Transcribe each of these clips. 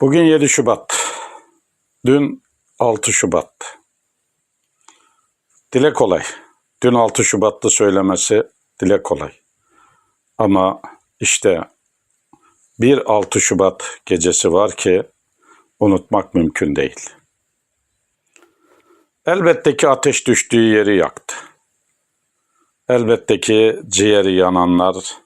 Bugün 7 Şubat. Dün 6 Şubat. Dile kolay. Dün 6 Şubat'ta söylemesi dile kolay. Ama işte bir 6 Şubat gecesi var ki unutmak mümkün değil. Elbette ki ateş düştüğü yeri yaktı. Elbette ki ciğeri yananlar,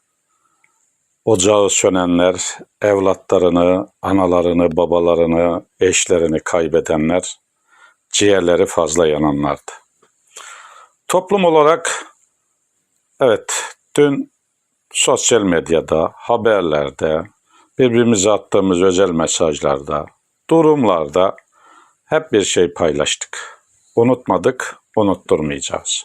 ocağı sönenler, evlatlarını, analarını, babalarını, eşlerini kaybedenler, ciğerleri fazla yananlardı. Toplum olarak evet dün sosyal medyada, haberlerde, birbirimize attığımız özel mesajlarda, durumlarda hep bir şey paylaştık. Unutmadık, unutturmayacağız.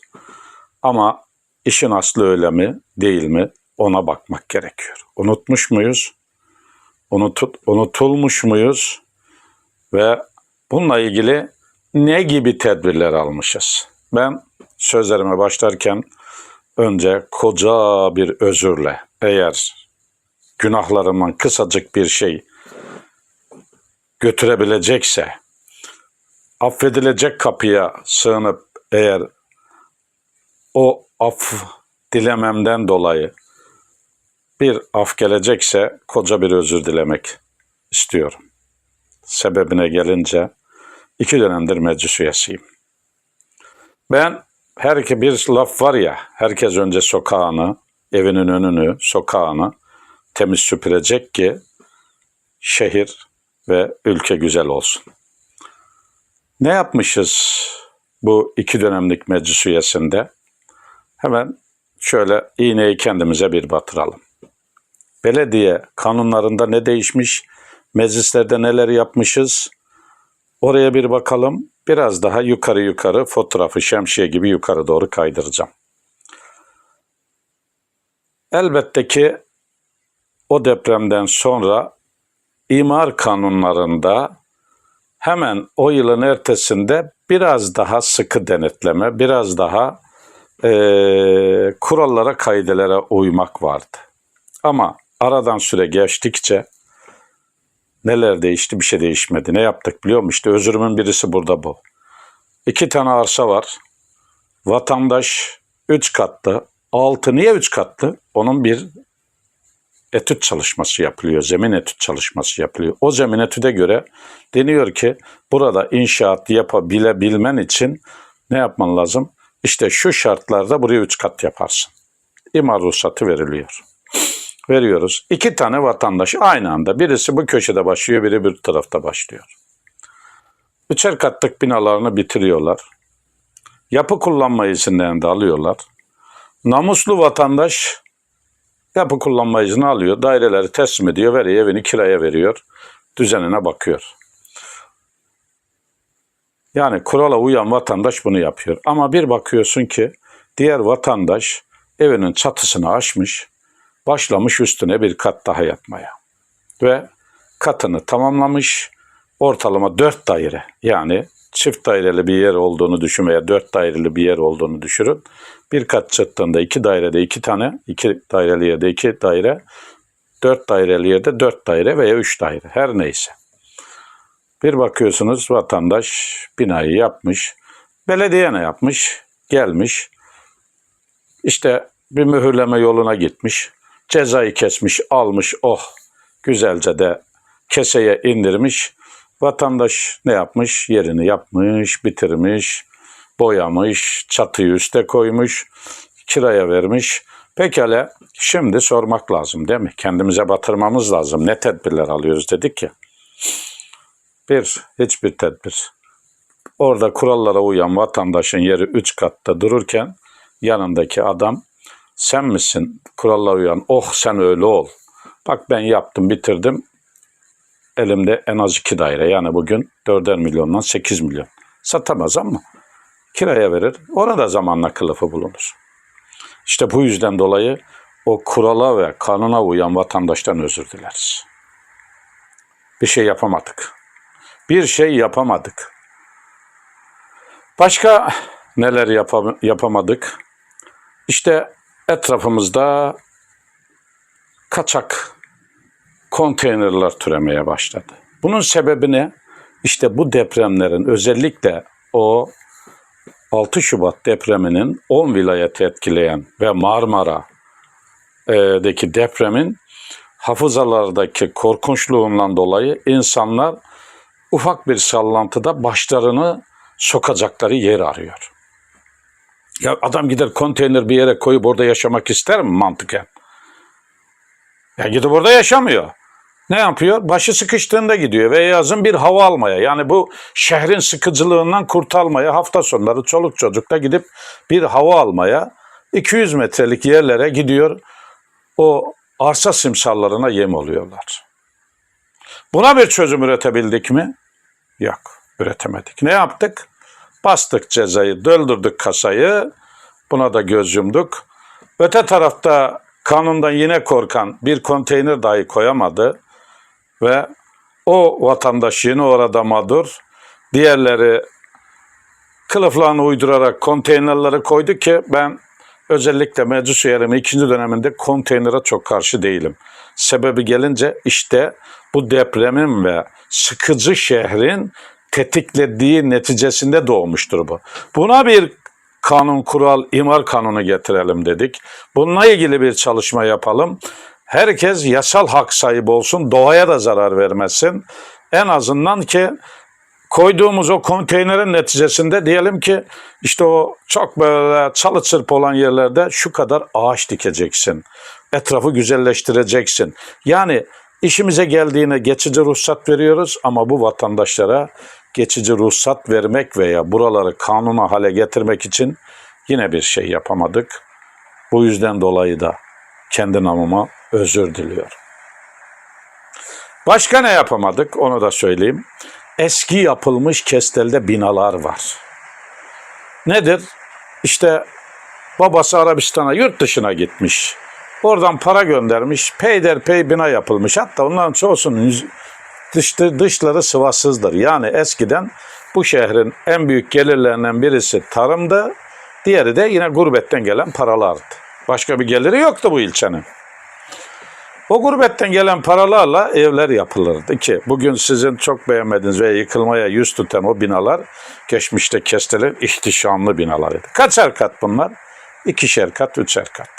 Ama işin aslı öyle mi, değil mi ona bakmak gerekiyor. Unutmuş muyuz? Unut, unutulmuş muyuz? Ve bununla ilgili ne gibi tedbirler almışız? Ben sözlerime başlarken önce koca bir özürle eğer günahlarımdan kısacık bir şey götürebilecekse affedilecek kapıya sığınıp eğer o af dilememden dolayı bir af gelecekse koca bir özür dilemek istiyorum. Sebebine gelince iki dönemdir meclis üyesiyim. Ben her iki bir laf var ya, herkes önce sokağını, evinin önünü, sokağını temiz süpürecek ki şehir ve ülke güzel olsun. Ne yapmışız bu iki dönemlik meclis üyesinde? Hemen şöyle iğneyi kendimize bir batıralım. Belediye kanunlarında ne değişmiş, meclislerde neler yapmışız, oraya bir bakalım. Biraz daha yukarı yukarı fotoğrafı şemsiye gibi yukarı doğru kaydıracağım. Elbette ki o depremden sonra imar kanunlarında hemen o yılın ertesinde biraz daha sıkı denetleme, biraz daha eee, kurallara, kaidelere uymak vardı. Ama aradan süre geçtikçe neler değişti bir şey değişmedi. Ne yaptık biliyor musun? İşte özürümün birisi burada bu. İki tane arsa var. Vatandaş üç katlı. Altı niye üç katlı? Onun bir etüt çalışması yapılıyor. Zemin etüt çalışması yapılıyor. O zemin etüde göre deniyor ki burada inşaat yapabilebilmen için ne yapman lazım? İşte şu şartlarda buraya üç kat yaparsın. İmar ruhsatı veriliyor. Veriyoruz. İki tane vatandaş aynı anda. Birisi bu köşede başlıyor, biri bir tarafta başlıyor. Üçer katlık binalarını bitiriyorlar. Yapı kullanma izinlerini de alıyorlar. Namuslu vatandaş yapı kullanma izni alıyor. Daireleri teslim ediyor, veriyor, evini kiraya veriyor. Düzenine bakıyor. Yani kurala uyan vatandaş bunu yapıyor. Ama bir bakıyorsun ki diğer vatandaş evinin çatısını aşmış, başlamış üstüne bir kat daha yatmaya. Ve katını tamamlamış, ortalama dört daire yani çift daireli bir yer olduğunu düşün veya dört daireli bir yer olduğunu düşünün. Bir kat çıktığında iki dairede iki tane, iki daireli yerde iki daire, dört daireli yerde dört daire veya üç daire her neyse. Bir bakıyorsunuz vatandaş binayı yapmış, belediye ne yapmış? Gelmiş, işte bir mühürleme yoluna gitmiş, cezayı kesmiş, almış, oh güzelce de keseye indirmiş. Vatandaş ne yapmış? Yerini yapmış, bitirmiş, boyamış, çatıyı üste koymuş, kiraya vermiş. Pekala şimdi sormak lazım değil mi? Kendimize batırmamız lazım. Ne tedbirler alıyoruz dedik ya. Bir, hiçbir tedbir. Orada kurallara uyan vatandaşın yeri üç katta dururken yanındaki adam sen misin kurallara uyan? Oh sen öyle ol. Bak ben yaptım bitirdim. Elimde en az iki daire. Yani bugün dörder milyondan sekiz milyon. Satamaz ama kiraya verir. Ona da zamanla kılıfı bulunur. İşte bu yüzden dolayı o kurala ve kanuna uyan vatandaştan özür dileriz. Bir şey yapamadık. Bir şey yapamadık. Başka neler yapam- yapamadık? İşte etrafımızda kaçak konteynerler türemeye başladı. Bunun sebebi ne? İşte bu depremlerin özellikle o 6 Şubat depreminin 10 vilayeti etkileyen ve Marmara'daki depremin hafızalardaki korkunçluğundan dolayı insanlar ufak bir sallantıda başlarını sokacakları yer arıyor. Ya adam gider konteyner bir yere koyup orada yaşamak ister mi mantıken? Ya gidip orada yaşamıyor. Ne yapıyor? Başı sıkıştığında gidiyor ve yazın bir hava almaya. Yani bu şehrin sıkıcılığından kurtarmaya hafta sonları çoluk çocukla gidip bir hava almaya 200 metrelik yerlere gidiyor. O arsa simsallarına yem oluyorlar. Buna bir çözüm üretebildik mi? Yok, üretemedik. Ne yaptık? Bastık cezayı, döldürdük kasayı. Buna da göz yumduk. Öte tarafta kanundan yine korkan bir konteyner dahi koyamadı ve o vatandaş yine orada mağdur. Diğerleri kılıflarını uydurarak konteynerleri koydu ki ben özellikle meclis üyeliğimin ikinci döneminde konteynere çok karşı değilim. Sebebi gelince işte bu depremin ve sıkıcı şehrin tetiklediği neticesinde doğmuştur bu. Buna bir kanun, kural, imar kanunu getirelim dedik. Bununla ilgili bir çalışma yapalım. Herkes yasal hak sahibi olsun, doğaya da zarar vermesin. En azından ki koyduğumuz o konteynerin neticesinde diyelim ki işte o çok böyle çalı çırp olan yerlerde şu kadar ağaç dikeceksin. Etrafı güzelleştireceksin. Yani işimize geldiğine geçici ruhsat veriyoruz ama bu vatandaşlara geçici ruhsat vermek veya buraları kanuna hale getirmek için yine bir şey yapamadık. Bu yüzden dolayı da kendi namıma özür diliyorum. Başka ne yapamadık onu da söyleyeyim. Eski yapılmış kestelde binalar var. Nedir? İşte babası Arabistan'a yurt dışına gitmiş. Oradan para göndermiş. Peyderpey bina yapılmış. Hatta onların çoğusunun yüz- dış, dışları sıvasızdır. Yani eskiden bu şehrin en büyük gelirlerinden birisi tarımdı. Diğeri de yine gurbetten gelen paralardı. Başka bir geliri yoktu bu ilçenin. O gurbetten gelen paralarla evler yapılırdı ki bugün sizin çok beğenmediğiniz ve yıkılmaya yüz tutan o binalar geçmişte kestelerin ihtişamlı binalarıydı. Kaçer kat bunlar? İkişer kat, üçer kat.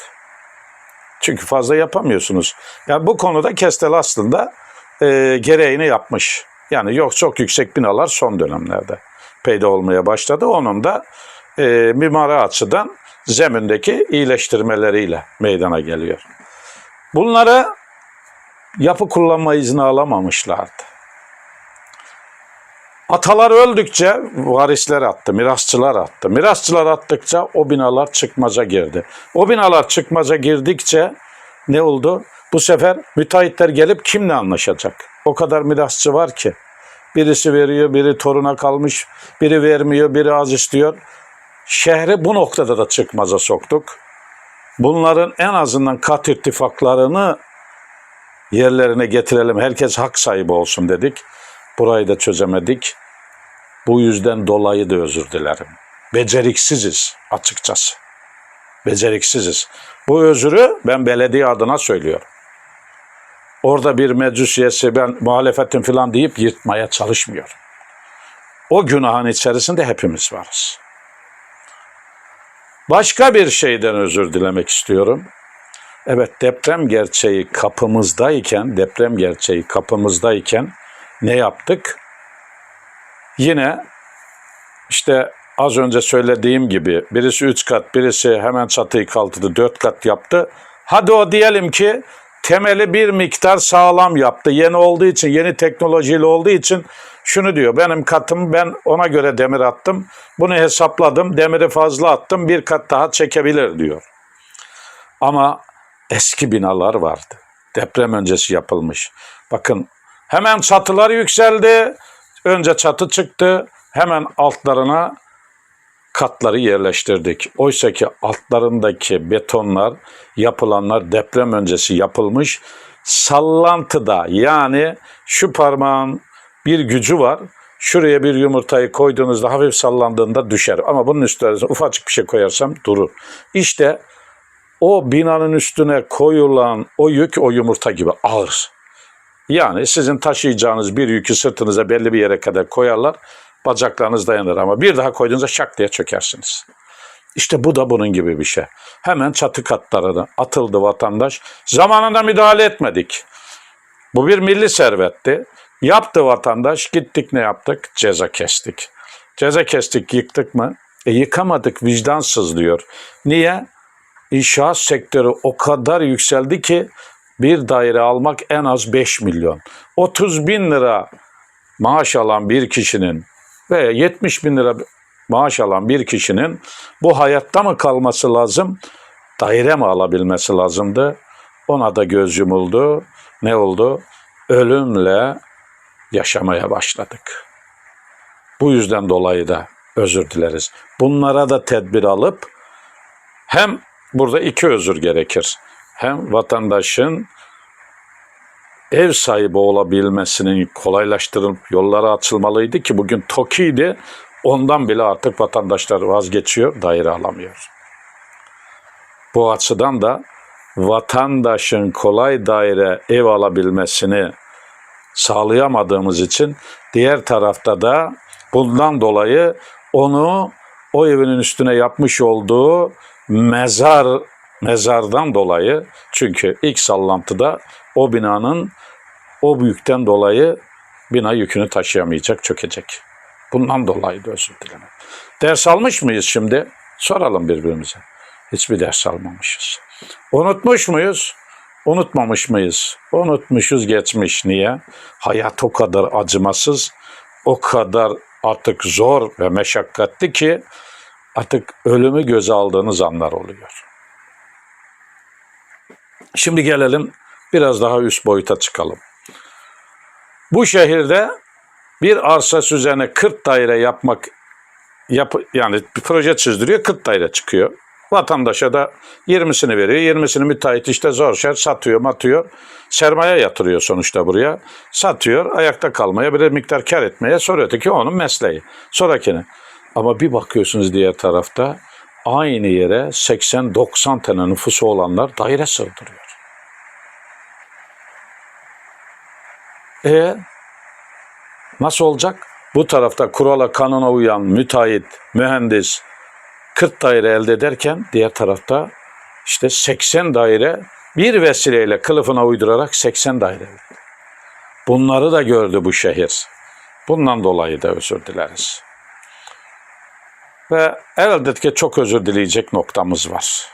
Çünkü fazla yapamıyorsunuz. Yani bu konuda Kestel aslında e, gereğini yapmış. Yani yok çok yüksek binalar son dönemlerde peyda olmaya başladı. Onun da e, mimari açıdan zemindeki iyileştirmeleriyle meydana geliyor. Bunları yapı kullanma izni alamamışlardı. Atalar öldükçe varisler attı, mirasçılar attı. Mirasçılar attıkça o binalar çıkmaza girdi. O binalar çıkmaza girdikçe ne oldu? Bu sefer müteahhitler gelip kimle anlaşacak? O kadar mirasçı var ki. Birisi veriyor, biri toruna kalmış, biri vermiyor, biri az istiyor. Şehri bu noktada da çıkmaza soktuk. Bunların en azından kat ittifaklarını yerlerine getirelim. Herkes hak sahibi olsun dedik. Burayı da çözemedik. Bu yüzden dolayı da özür dilerim. Beceriksiziz açıkçası. Beceriksiziz. Bu özürü ben belediye adına söylüyorum. Orada bir meclis ben muhalefetim falan deyip yırtmaya çalışmıyor. O günahın içerisinde hepimiz varız. Başka bir şeyden özür dilemek istiyorum. Evet deprem gerçeği kapımızdayken, deprem gerçeği kapımızdayken ne yaptık? Yine işte az önce söylediğim gibi birisi üç kat, birisi hemen çatıyı kaldırdı, dört kat yaptı. Hadi o diyelim ki temeli bir miktar sağlam yaptı. Yeni olduğu için, yeni teknolojiyle olduğu için şunu diyor. Benim katım ben ona göre demir attım. Bunu hesapladım. Demiri fazla attım. Bir kat daha çekebilir diyor. Ama eski binalar vardı. Deprem öncesi yapılmış. Bakın hemen çatılar yükseldi. Önce çatı çıktı. Hemen altlarına katları yerleştirdik. Oysa ki altlarındaki betonlar, yapılanlar deprem öncesi yapılmış. Sallantıda yani şu parmağın bir gücü var. Şuraya bir yumurtayı koyduğunuzda hafif sallandığında düşer. Ama bunun üstüne ufacık bir şey koyarsam durur. İşte o binanın üstüne koyulan o yük o yumurta gibi ağır. Yani sizin taşıyacağınız bir yükü sırtınıza belli bir yere kadar koyarlar. Bacaklarınız dayanır ama bir daha koyduğunuzda şak diye çökersiniz. İşte bu da bunun gibi bir şey. Hemen çatı katlarına atıldı vatandaş. Zamanında müdahale etmedik. Bu bir milli servetti. Yaptı vatandaş. Gittik ne yaptık? Ceza kestik. Ceza kestik yıktık mı? E yıkamadık vicdansız diyor. Niye? İnşaat sektörü o kadar yükseldi ki bir daire almak en az 5 milyon. 30 bin lira maaş alan bir kişinin ve 70 bin lira maaş alan bir kişinin bu hayatta mı kalması lazım, daire mi alabilmesi lazımdı? Ona da göz yumuldu. Ne oldu? Ölümle yaşamaya başladık. Bu yüzden dolayı da özür dileriz. Bunlara da tedbir alıp hem burada iki özür gerekir. Hem vatandaşın ev sahibi olabilmesinin kolaylaştırılıp yolları açılmalıydı ki bugün TOKİ'ydi. Ondan bile artık vatandaşlar vazgeçiyor, daire alamıyor. Bu açıdan da vatandaşın kolay daire ev alabilmesini sağlayamadığımız için diğer tarafta da bundan dolayı onu o evinin üstüne yapmış olduğu mezar mezardan dolayı çünkü ilk sallantıda o binanın o büyükten dolayı bina yükünü taşıyamayacak, çökecek. Bundan dolayı da özür dilerim. Ders almış mıyız şimdi? Soralım birbirimize. Hiçbir ders almamışız. Unutmuş muyuz? Unutmamış mıyız? Unutmuşuz geçmiş. Niye? Hayat o kadar acımasız, o kadar artık zor ve meşakkatli ki artık ölümü göze aldığınız anlar oluyor. Şimdi gelelim biraz daha üst boyuta çıkalım. Bu şehirde bir arsa üzerine 40 daire yapmak yap, yani bir proje çizdiriyor 40 daire çıkıyor. Vatandaşa da 20'sini veriyor. 20'sini müteahhit işte zor şer satıyor matıyor. Sermaye yatırıyor sonuçta buraya. Satıyor ayakta kalmaya bir de miktar kar etmeye sonra öteki onun mesleği. Sonrakini. Ama bir bakıyorsunuz diğer tarafta aynı yere 80-90 tane nüfusu olanlar daire sığdırıyor. E nasıl olacak? Bu tarafta kurala kanuna uyan müteahhit, mühendis 40 daire elde ederken diğer tarafta işte 80 daire bir vesileyle kılıfına uydurarak 80 daire. Bunları da gördü bu şehir. Bundan dolayı da özür dileriz. Ve elbette çok özür dileyecek noktamız var.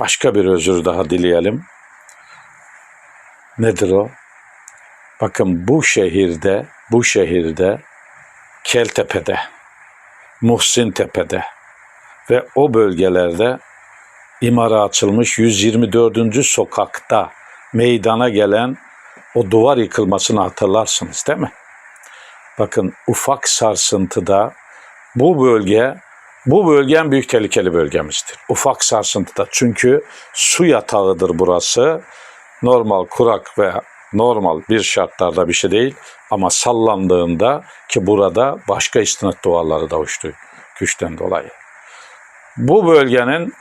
Başka bir özür daha dileyelim. Nedir o? Bakın bu şehirde, bu şehirde Keltepe'de, Muhsin Tepe'de ve o bölgelerde imara açılmış 124. sokakta meydana gelen o duvar yıkılmasını hatırlarsınız değil mi? Bakın ufak sarsıntıda bu bölge bu bölge en büyük tehlikeli bölgemizdir. Ufak sarsıntıda çünkü su yatağıdır burası. Normal kurak ve normal bir şartlarda bir şey değil ama sallandığında ki burada başka istinat duvarları da uçtu güçten dolayı. Bu bölgenin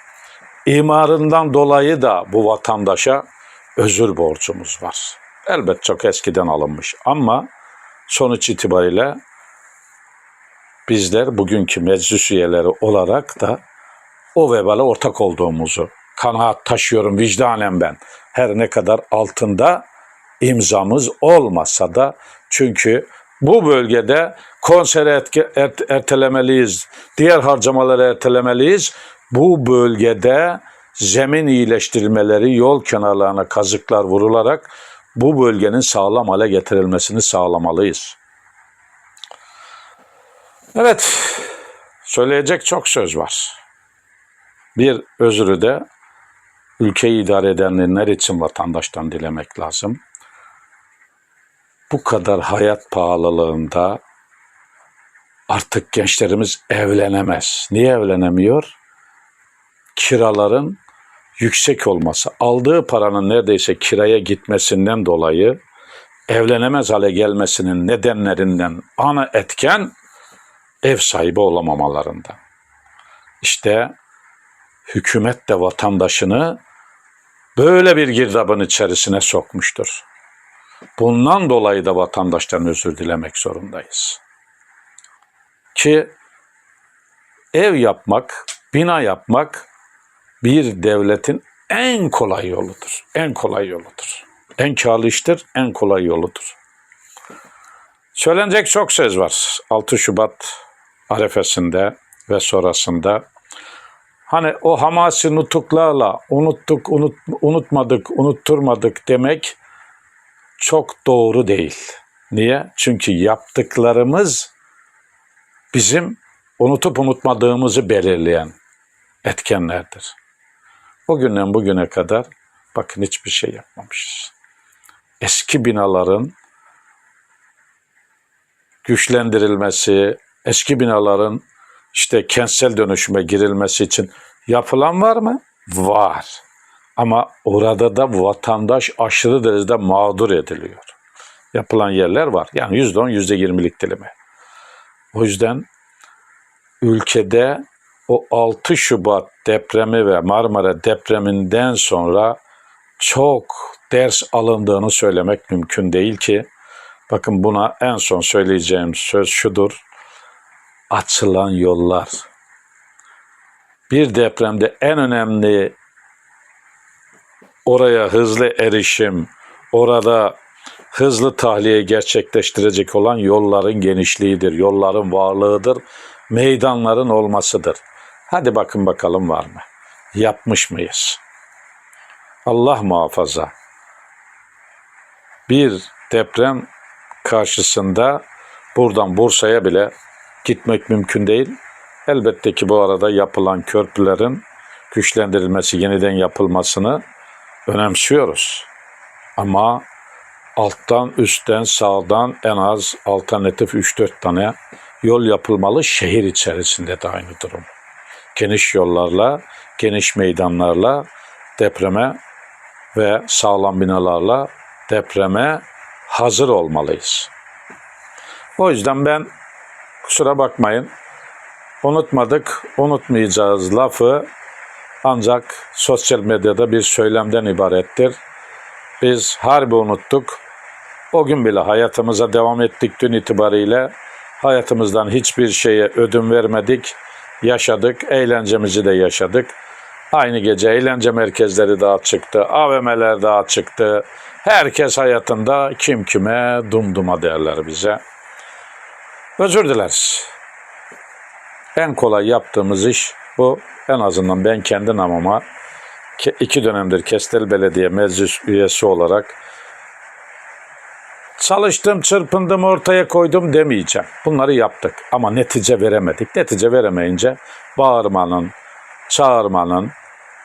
imarından dolayı da bu vatandaşa özür borcumuz var. Elbet çok eskiden alınmış ama sonuç itibariyle bizler bugünkü meclis üyeleri olarak da o vebale ortak olduğumuzu kanaat taşıyorum vicdanen ben. Her ne kadar altında imzamız olmasa da çünkü bu bölgede konseri etke, ert, ertelemeliyiz, diğer harcamaları ertelemeliyiz. Bu bölgede zemin iyileştirilmeleri, yol kenarlarına kazıklar vurularak bu bölgenin sağlam hale getirilmesini sağlamalıyız. Evet, söyleyecek çok söz var. Bir özürü de ülkeyi idare edenler için vatandaştan dilemek lazım. Bu kadar hayat pahalılığında artık gençlerimiz evlenemez. Niye evlenemiyor? Kiraların yüksek olması, aldığı paranın neredeyse kiraya gitmesinden dolayı evlenemez hale gelmesinin nedenlerinden ana etken ev sahibi olamamalarında. İşte hükümet de vatandaşını böyle bir girdabın içerisine sokmuştur. Bundan dolayı da vatandaştan özür dilemek zorundayız. Ki ev yapmak, bina yapmak bir devletin en kolay yoludur. En kolay yoludur. En karlı iştir, en kolay yoludur. Söylenecek çok söz var. 6 Şubat arefesinde ve sonrasında. Hani o hamasi nutuklarla unuttuk, unut, unutmadık, unutturmadık demek çok doğru değil. Niye? Çünkü yaptıklarımız bizim unutup unutmadığımızı belirleyen etkenlerdir. O günden bugüne kadar bakın hiçbir şey yapmamışız. Eski binaların güçlendirilmesi, eski binaların işte kentsel dönüşüme girilmesi için yapılan var mı? Var. Ama orada da vatandaş aşırı derecede mağdur ediliyor. Yapılan yerler var. Yani %10, %20'lik dilimi. O yüzden ülkede o 6 Şubat depremi ve Marmara depreminden sonra çok ders alındığını söylemek mümkün değil ki bakın buna en son söyleyeceğim söz şudur. Açılan yollar. Bir depremde en önemli oraya hızlı erişim, orada hızlı tahliye gerçekleştirecek olan yolların genişliğidir, yolların varlığıdır, meydanların olmasıdır. Hadi bakın bakalım var mı? Yapmış mıyız? Allah muhafaza. Bir deprem karşısında buradan Bursa'ya bile gitmek mümkün değil. Elbette ki bu arada yapılan köprülerin güçlendirilmesi, yeniden yapılmasını önemsiyoruz. Ama alttan, üstten, sağdan en az alternatif 3-4 tane yol yapılmalı. Şehir içerisinde de aynı durum. Geniş yollarla, geniş meydanlarla depreme ve sağlam binalarla depreme hazır olmalıyız. O yüzden ben kusura bakmayın unutmadık, unutmayacağız lafı ancak sosyal medyada bir söylemden ibarettir. Biz harbi unuttuk. O gün bile hayatımıza devam ettik dün itibariyle. Hayatımızdan hiçbir şeye ödün vermedik. Yaşadık, eğlencemizi de yaşadık. Aynı gece eğlence merkezleri daha çıktı, AVM'ler daha çıktı. Herkes hayatında kim kime dumduma derler bize. Özür dileriz. En kolay yaptığımız iş bu. En azından ben kendi namıma iki dönemdir Kestel Belediye Meclis üyesi olarak çalıştım, çırpındım, ortaya koydum demeyeceğim. Bunları yaptık ama netice veremedik. Netice veremeyince bağırmanın, çağırmanın,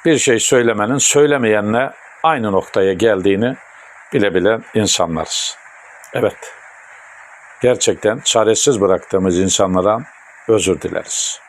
bir şey söylemenin söylemeyenle aynı noktaya geldiğini bilebilen insanlarız. Evet, gerçekten çaresiz bıraktığımız insanlara özür dileriz.